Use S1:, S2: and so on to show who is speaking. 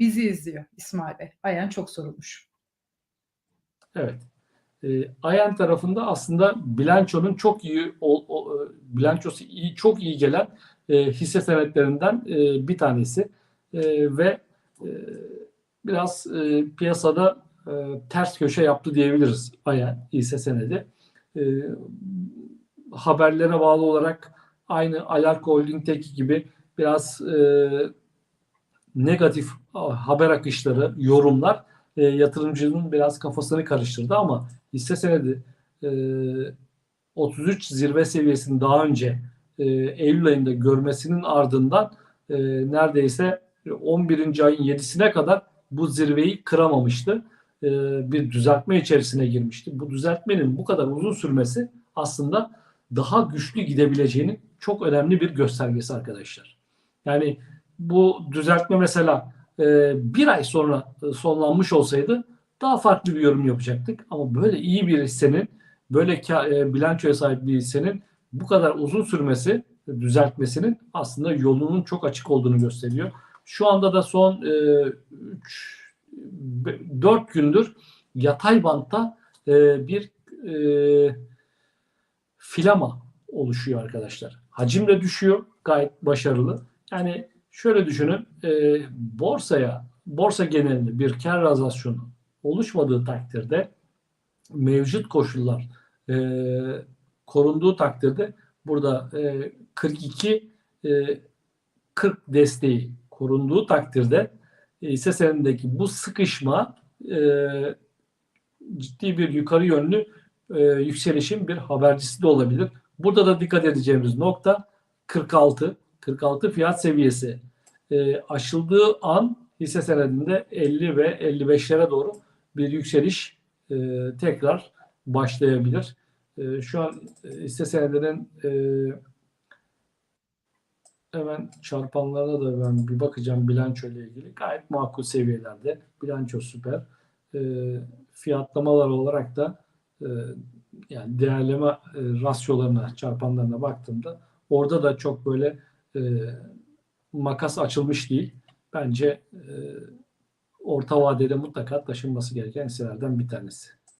S1: bizi izliyor İsmail Bey. Ayen çok sorulmuş.
S2: Evet. E, Ayen tarafında aslında bilançonun çok iyi o, o, e, bilançosu iyi çok iyi gelen e, hisse senetlerinden e, bir tanesi E, ve e, biraz e, piyasada e, ters köşe yaptı diyebiliriz Ayen hisse senedi. E, haberlere bağlı olarak aynı Alarko Holding'teki gibi biraz e, negatif haber akışları, yorumlar e, yatırımcının biraz kafasını karıştırdı ama hisse senedi e, 33 zirve seviyesini daha önce e, Eylül ayında görmesinin ardından e, neredeyse 11. ayın 7'sine kadar bu zirveyi kıramamıştı. E, bir düzeltme içerisine girmişti. Bu düzeltmenin bu kadar uzun sürmesi aslında daha güçlü gidebileceğinin çok önemli bir göstergesi arkadaşlar. Yani bu düzeltme mesela e, bir ay sonra e, sonlanmış olsaydı daha farklı bir yorum yapacaktık. Ama böyle iyi bir hissenin, böyle e, bilançoya sahip bir hissenin bu kadar uzun sürmesi, düzeltmesinin aslında yolunun çok açık olduğunu gösteriyor. Şu anda da son e, 3 4 gündür yatay bantta e, bir e, filama oluşuyor arkadaşlar. Hacim de düşüyor. Gayet başarılı. Yani şöyle düşünün. E, borsaya, borsa genelinde bir kar realizasyonu oluşmadığı takdirde mevcut koşullar e, korunduğu takdirde burada e, 42 e, 40 desteği korunduğu takdirde hisse senedindeki bu sıkışma e, ciddi bir yukarı yönlü e, yükselişin bir habercisi de olabilir. Burada da dikkat edeceğimiz nokta 46 46 fiyat seviyesi e, aşıldığı an hisse senedinde 50 ve 55'lere doğru bir yükseliş e, tekrar başlayabilir. E, şu an e, hisse senedinin e, hemen çarpanlarına da ben bir bakacağım bilanço ile ilgili. Gayet makul seviyelerde. Bilanço süper. E, fiyatlamalar olarak da e, yani değerleme e, rasyolarına, çarpanlarına baktığımda orada da çok böyle e, makas açılmış değil. Bence e, orta vadede mutlaka taşınması gereken hisselerden bir tanesi.